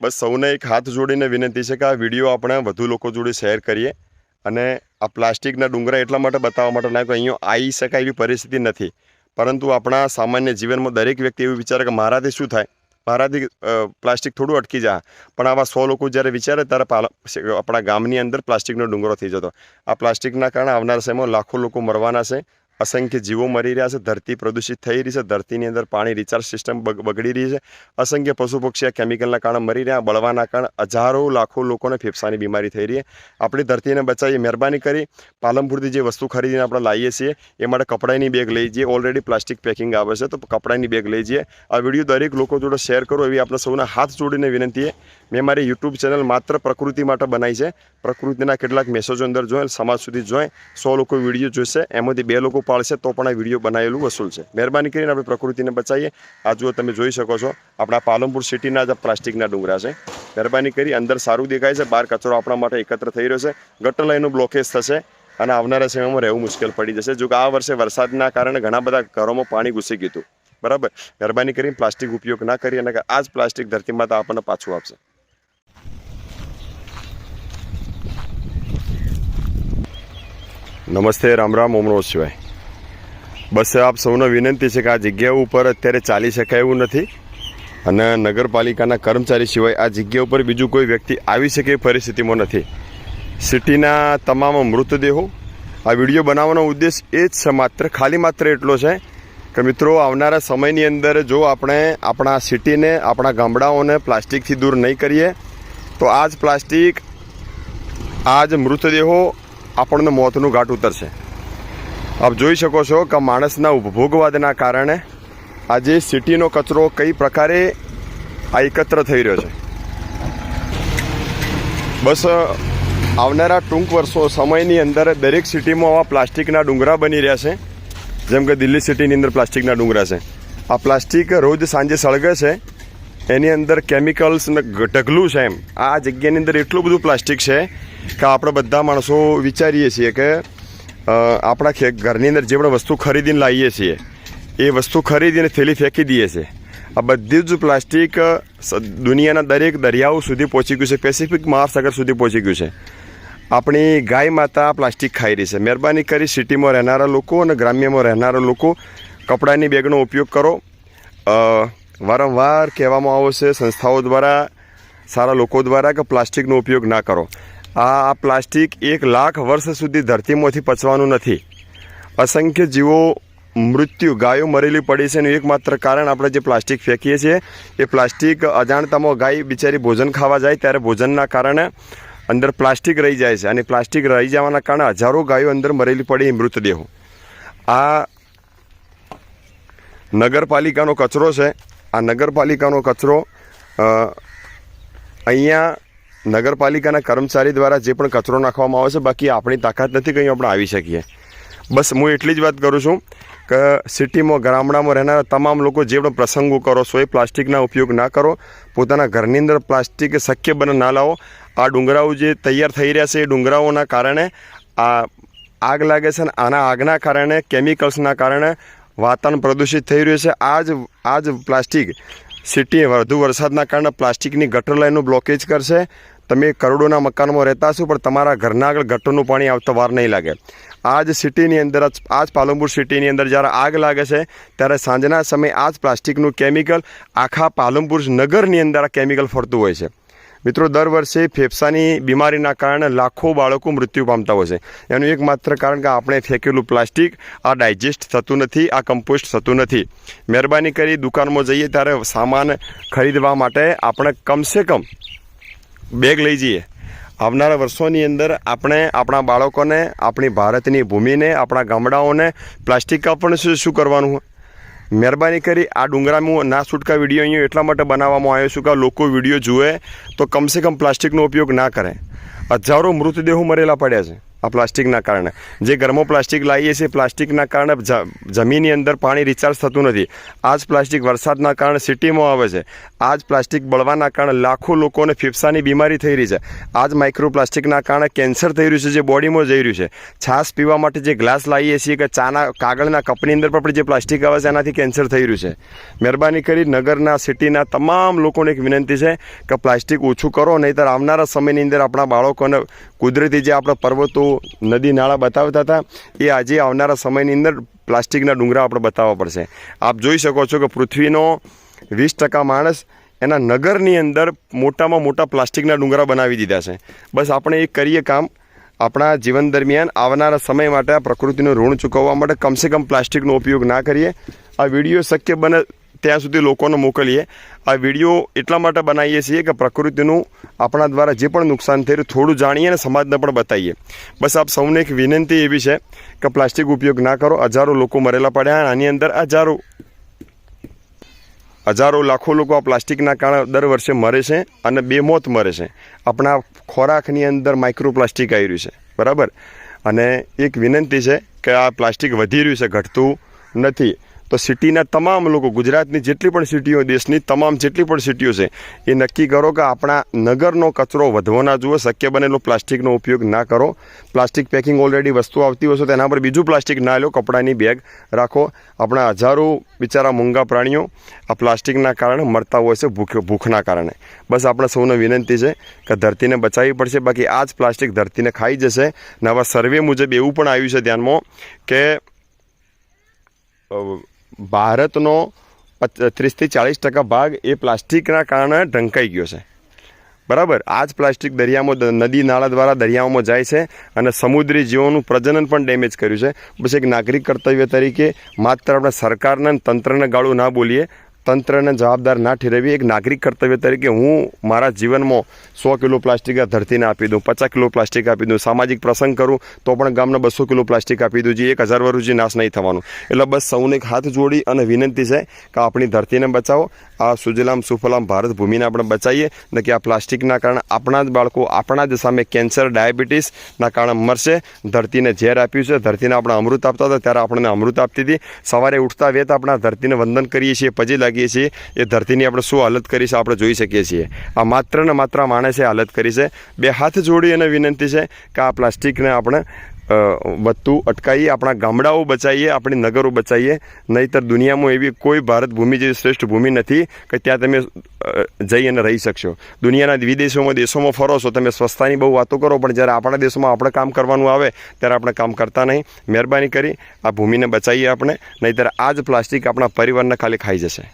બસ સૌને એક હાથ જોડીને વિનંતી છે કે આ વીડિયો આપણે વધુ લોકો જોડે શેર કરીએ અને આ પ્લાસ્ટિકના ડુંગરા એટલા માટે બતાવવા માટે ના કે અહીંયા આવી શકાય એવી પરિસ્થિતિ નથી. પરંતુ આપણા સામાન્ય જીવનમાં દરેક વ્યક્તિ એવું વિચારે કે મારાથી શું થાય? મારાથી પ્લાસ્ટિક થોડું અટકી જાય. પણ આવા સો લોકો જ્યારે વિચારે ત્યારે આપણા ગામની અંદર પ્લાસ્ટિકનો ડુંગરો થઈ જતો. આ પ્લાસ્ટિકના કારણે આવનારા સમયમાં લાખો લોકો મરવાના છે. અસંખ્ય જીવો મરી રહ્યા છે, ધરતી પ્રદૂષિત થઈ રહી છે, ધરતીની અંદર પાણી રિચાર્જ સિસ્ટમ બગડી રહી છે. અસંખ્ય પશુ પક્ષી આ કેમિકલના કારણે મરી રહ્યા, બળવાના કારણે હજારો લાખો લોકોને ફેફસાની બીમારી થઈ રહી છે. આપણી ધરતીને બચાવીએ, મહેરબાની કરી પાલનપુરથી જે વસ્તુ ખરીદીને આપણે લાવીએ છીએ, એ માટે કપડાની બેગ લઈ જઈએ. ઓલરેડી પ્લાસ્ટિક પેકિંગ આવે છે, તો કપડાની બેગ લઈ જઈએ. આ વીડિયો દરેક લોકો જોડે શેર કરો, એવી આપણે સૌના હાથ જોડીને વિનંતી મેં મારી યુટ્યુબ ચેનલ માત્ર પ્રકૃતિ માટે બનાવી છે. પ્રકૃતિના કેટલાક મેસેજો અંદર જોઈ સમાજ સુધી જોઈ સો લોકો વીડિયો જોશે, એમાંથી બે લોકો પાળશે તો પણ આ વીડિયો બનાવેલું વસૂલ છે. મહેરબાની કરીને આપણે પ્રકૃતિને બચાવીએ. આ જુઓ તમે જોઈ શકો છો, આપણા પાલનપુર સિટીના જ પ્લાસ્ટિકના ડુંગરા છે. મહેરબાની કરી, અંદર સારું દેખાય છે, બહાર કચરો આપણા માટે એકત્ર થઈ રહ્યો છે. ગટર લાઈનનું બ્લોકેજ થશે અને આવનારા સમયમાં રહેવું મુશ્કેલ પડી જશે. જો કે આ વર્ષે વરસાદના કારણે ઘણા બધા ઘરોમાં પાણી ઘૂસી ગયું બરાબર? મહેરબાની કરીને પ્લાસ્ટિક ઉપયોગ ના કરી અને આ જ પ્લાસ્ટિક ધરતીમાં તો આપણને પાછું આપશે. નમસ્તે, રામ રામ, ઓમ નમઃ શિવાય. બસ આપ સૌને વિનંતી છે કે આ જગ્યા ઉપર અત્યારે ચાલી શકાય એવું નથી. અને નગરપાલિકાના કર્મચારી સિવાય આ જગ્યા ઉપર બીજું કોઈ વ્યક્તિ આવી શકે એ પરિસ્થિતિમાં નથી. સિટીના તમામ મૃતદેહો, આ વીડિયો બનાવવાનો ઉદ્દેશ એ જ છે માત્ર, ખાલી માત્ર એટલો છે કે મિત્રો, આવનારા સમયની અંદર જો આપણે આપણા સિટીને, આપણા ગામડાઓને પ્લાસ્ટિકથી દૂર નહીં કરીએ, તો આ જ પ્લાસ્ટિક, આ જ મૃતદેહો આપણને મોતનું ઘાટ ઉતરશે. આપ જોઈ શકો છો કે માણસના ઉપભોગવાદના કારણે આજે સિટીનો કચરો કઈ પ્રકારે આ એકત્ર થઈ રહ્યો છે. બસ આવનારા ટૂંક વર્ષો સમયની અંદર દરેક સિટીમાં આવા પ્લાસ્ટિકના ડુંગરા બની રહ્યા છે. જેમ કે દિલ્હી સિટીની અંદર પ્લાસ્ટિકના ડુંગરા છે. આ પ્લાસ્ટિક રોજ સાંજે સળગે છે. એની અંદર કેમિકલ્સ ઢગલું છે એમ. આ જગ્યાની અંદર એટલું બધું પ્લાસ્ટિક છે કે આપણે બધા માણસો વિચારીએ છીએ કે આપણા ખે, ઘરની અંદર જે પણ વસ્તુ ખરીદીને લાવીએ છીએ, એ વસ્તુ ખરીદીને થેલી ફેંકી દઈએ છીએ. આ બધી જ પ્લાસ્ટિક દુનિયાના દરેક દરિયાઓ સુધી પહોંચી ગયું છે. પેસિફિક મહાસાગર સુધી પહોંચી ગયું છે. આપણી ગાય માતા પ્લાસ્ટિક ખાઈ રહી છે. મહેરબાની કરી સિટીમાં રહેનારા લોકો અને ગ્રામ્યમાં રહેનારા લોકો કપડાની બેગનો ઉપયોગ કરો. વારંવાર કહેવામાં આવે છે સંસ્થાઓ દ્વારા, સારા લોકો દ્વારા કે પ્લાસ્ટિકનો ઉપયોગ ના કરો. આ પ્લાસ્ટિક એક લાખ વર્ષ સુધી ધરતીમાંથી પચવાનું નથી. અસંખ્ય જીવો મૃત્યુ, ગાયો મરેલી પડી છે એનું એકમાત્ર કારણ આપણે જે પ્લાસ્ટિક ફેંકીએ છીએ, એ પ્લાસ્ટિક અજાણતામાં ગાય બિચારી ભોજન ખાવા જાય ત્યારે ભોજનના કારણે અંદર પ્લાસ્ટિક રહી જાય છે અને પ્લાસ્ટિક રહી જવાના કારણે હજારો ગાયો અંદર મરેલી પડી, મૃતદેહો. આ નગરપાલિકાનો કચરો છે. આ નગરપાલિકાનો કચરો અહીંયા નગરપાલિકાના કર્મચારી દ્વારા જે પણ કચરો નાખવામાં આવે છે, બાકી આપણી તાકાત નથી કંઈ આપણે આવી શકીએ. બસ હું એટલી જ વાત કરું છું કે સિટીમાં ગામડામાં રહેનારા તમામ લોકો જે પણ પ્રસંગો કરો છો, એ પ્લાસ્ટિકના ઉપયોગ ના કરો. પોતાના ઘરની અંદર પ્લાસ્ટિક શક્ય બને ના લાવો. આ ડુંગરાઓ જે તૈયાર થઈ રહ્યા છે, એ ડુંગરાઓના કારણે આ આગ લાગે છે અને આના આગના કારણે કેમિકલ્સના કારણે વાતાવરણ પ્રદૂષિત થઈ રહ્યું છે. આ જ આ જ પ્લાસ્ટિક સિટી વધુ વરસાદના કારણે પ્લાસ્ટિકની ગટર લાઈનનું બ્લોકેજ કરશે. તમે કરોડોના મકાનમાં રહેતા છો પણ તમારા ઘરના આગળ ગટરનું પાણી આવતા વાર નહીં લાગે. આ જ સિટીની અંદર આ જ પાલનપુર સિટીની અંદર જ્યારે આગ લાગે છે, ત્યારે સાંજના સમયે આ જ પ્લાસ્ટિકનું કેમિકલ આખા પાલનપુર નગરની અંદર આ કેમિકલ ફરતું હોય છે. મિત્રો, દર વર્ષે ફેફસાની બીમારીના કારણે લાખો બાળકો મૃત્યુ પામતા હોય છે. એનું એકમાત્ર કારણ કે આપણે ફેંકેલું પ્લાસ્ટિક આ ડાયજેસ્ટ થતું નથી, આ કમ્પોસ્ટ થતું નથી. મહેરબાની કરી દુકાનમાં જઈએ ત્યારે સામાન ખરીદવા માટે આપણે કમસે કમ બેગ લઈ જઈએ. આવનારા વર્ષોની અંદર આપણે આપણા બાળકોને, આપણી ભારતની ભૂમિને, આપણા ગામડાઓને પ્લાસ્ટિક શું શું કરવાનું હોય? મહેરબાની કરી આ ડુંગરામાં ના છૂટકા વીડિયો અહીંયા એટલા માટે બનાવવામાં આવ્યો છું કે લોકો વીડિયો જુએ તો કમસે કમ પ્લાસ્ટિકનો ઉપયોગ ના કરે. હજારો મૃતદેહો મરેલા પડ્યા છે આ પ્લાસ્ટિકના કારણે. જે ઘરમાં પ્લાસ્ટિક લાવીએ છીએ, પ્લાસ્ટિકના કારણે જમીનની અંદર પાણી રિચાર્જ થતું નથી. આ જ પ્લાસ્ટિક વરસાદના કારણે સિટીમાં આવે છે. આ જ પ્લાસ્ટિક બળવાના કારણે લાખો લોકોને ફેફસાની બીમારી થઈ રહી છે. આજ માઇક્રોપ્લાસ્ટિકના કારણે કેન્સર થઈ રહ્યું છે, જે બોડીમાં જઈ રહ્યું છે. છાશ પીવા માટે જે ગ્લાસ લાવીએ છીએ કે ચાના કાગળના કપની અંદર પણ જે પ્લાસ્ટિક આવે છે, એનાથી કેન્સર થઈ રહ્યું છે. મહેરબાની કરી નગરના, સિટીના તમામ લોકોને એક વિનંતી છે કે પ્લાસ્ટિક ઓછું કરો, નહીંતર આવનારા સમયની અંદર આપણા બાળકોને કુદરતી જે આપણા પર્વતો, નદી, નાળા બતાવતા હતા, એ આજે આવનારા સમયની અંદર પ્લાસ્ટિકના ડુંગરા આપણે બતાવવા પડશે. આપ જોઈ શકો છો કે પૃથ્વીનો વીસ ટકા માણસ એના નગરની અંદર મોટામાં મોટા પ્લાસ્ટિકના ડુંગરા બનાવી દીધા છે. બસ આપણે એ કરીએ કામ. આપણા જીવન દરમિયાન આવનારા સમય માટે આ પ્રકૃતિનું ઋણ ચૂકવવા માટે કમસે કમ પ્લાસ્ટિકનો ઉપયોગ ના કરીએ. આ વીડિયો શક્ય બને ત્યાં સુધી લોકોને મોકલીએ. આ વીડિયો એટલા માટે બનાવીએ છીએ કે પ્રકૃતિનું આપણા દ્વારા જે પણ નુકસાન થયું થોડું જાણીએ અને સમાજને પણ બતાવીએ. બસ આપ સૌને એક વિનંતી એવી છે કે પ્લાસ્ટિક ઉપયોગ ના કરો. હજારો લોકો મરેલા પડ્યા આની અંદર હજારો હજારો લાખો લોકો આ પ્લાસ્ટિકના કારણે દર વર્ષે મરે છે અને બેમોત મરે છે. આપણા ખોરાકની અંદર માઇક્રોપ્લાસ્ટિક આવી રહ્યું છે. બરાબર? અને એક વિનંતી છે કે આ પ્લાસ્ટિક વધી રહ્યું છે, ઘટતું નથી. તો સિટીના તમામ લોકો, ગુજરાતની જેટલી પણ સિટીઓ દેશની તમામ જેટલી પણ સિટીઓ છે, એ નક્કી કરો કે આપણા નગરનો કચરો વધવો ના જુઓ શક્ય બનેલો પ્લાસ્ટિકનો ઉપયોગ ના કરો. પ્લાસ્ટિક પેકિંગ ઓલરેડી વસ્તુ આવતી હશે તેના પર બીજું પ્લાસ્ટિક ના લો, કપડાની બેગ રાખો. આપણા હજારો બિચારા મૂંગા પ્રાણીઓ આ પ્લાસ્ટિકના કારણે મરતા હોય છે, ભૂખ, ભૂખના કારણે. બસ આપણે સૌને વિનંતી છે કે ધરતીને બચાવવી પડશે. બાકી આ જ પ્લાસ્ટિક ધરતીને ખાઈ જશે. નવા સર્વે મુજબ એવું પણ આવ્યું છે ધ્યાનમાં કે ભારતનો ત્રીસથી ચાળીસ ટકા ભાગ એ પ્લાસ્ટિકના કારણે ઢંકાઈ ગયો છે. બરાબર? આ જ પ્લાસ્ટિક દરિયામાં નદી નાળા દ્વારા દરિયાઓમાં જાય છે અને સમુદ્રી જીવોનું પ્રજનન પણ ડેમેજ કર્યું છે. બસ એક નાગરિક કર્તવ્ય તરીકે માત્ર આપણે સરકારને તંત્રને ગાળું ના બોલીએ તંત્રને જવાબદાર ના ઠેરવી એક નાગરિક કર્તવ્ય તરીકે હું મારા જીવનમાં સો કિલો પ્લાસ્ટિક આ ધરતીને આપી દઉં, પચાસ કિલો પ્લાસ્ટિક આપી દઉં, સામાજિક પ્રસંગ કરું તો પણ ગામને બસો કિલો પ્લાસ્ટિક આપી દઉં, જે એક હજાર વર્ષ નાશ નહીં થવાનું. એટલે બસ સૌને એક હાથ જોડી અને વિનંતી છે કે આપણી ધરતીને બચાવો, આ સુજલામ સુફલામ ભારત ભૂમિને આપણે બચાવીએ, ને કે આ પ્લાસ્ટિકના કારણે આપણા જ બાળકો, આપણા જ સામે કેન્સર, ડાયાબિટીસના કારણે મરશે. ધરતીને ઝેર આપ્યું છે, ધરતીને આપણે અમૃત આપતા હતા, ત્યારે આપણને અમૃત આપતી હતી. સવારે ઉઠતા વેત આપણા ધરતીને વંદન કરીએ છીએ, પજી લાગીએ છીએ, એ ધરતીની આપણે શું હાલત કરી છે આપણે જોઈ શકીએ છીએ. આ માત્ર ને માત્ર માણસે હાલત કરી છે. બે હાથ જોડી અને વિનંતી છે કે આ પ્લાસ્ટિકને આપણે વધતું અટકાવીએ આપણા ગામડાઓ બચાવીએ આપણી નગરો બચાવીએ નહીંતર દુનિયામાં એવી કોઈ ભારત ભૂમિ જેવી શ્રેષ્ઠ ભૂમિ નથી કે ત્યાં તમે જઈ અને રહી શકશો. દુનિયાના વિદેશોમાં, દેશોમાં ફરો છો, તમે સ્વસ્થાની બહુ વાતો કરો, પણ જ્યારે આપણા દેશમાં આપણે કામ કરવાનું આવે, ત્યારે આપણે કામ કરતા નહીં. મહેરબાની કરી, આ ભૂમિને બચાવીએ આપણે. નહીંતર આ જ પ્લાસ્ટિક આપણા પરિવારને ખાલી ખાઈ જશે.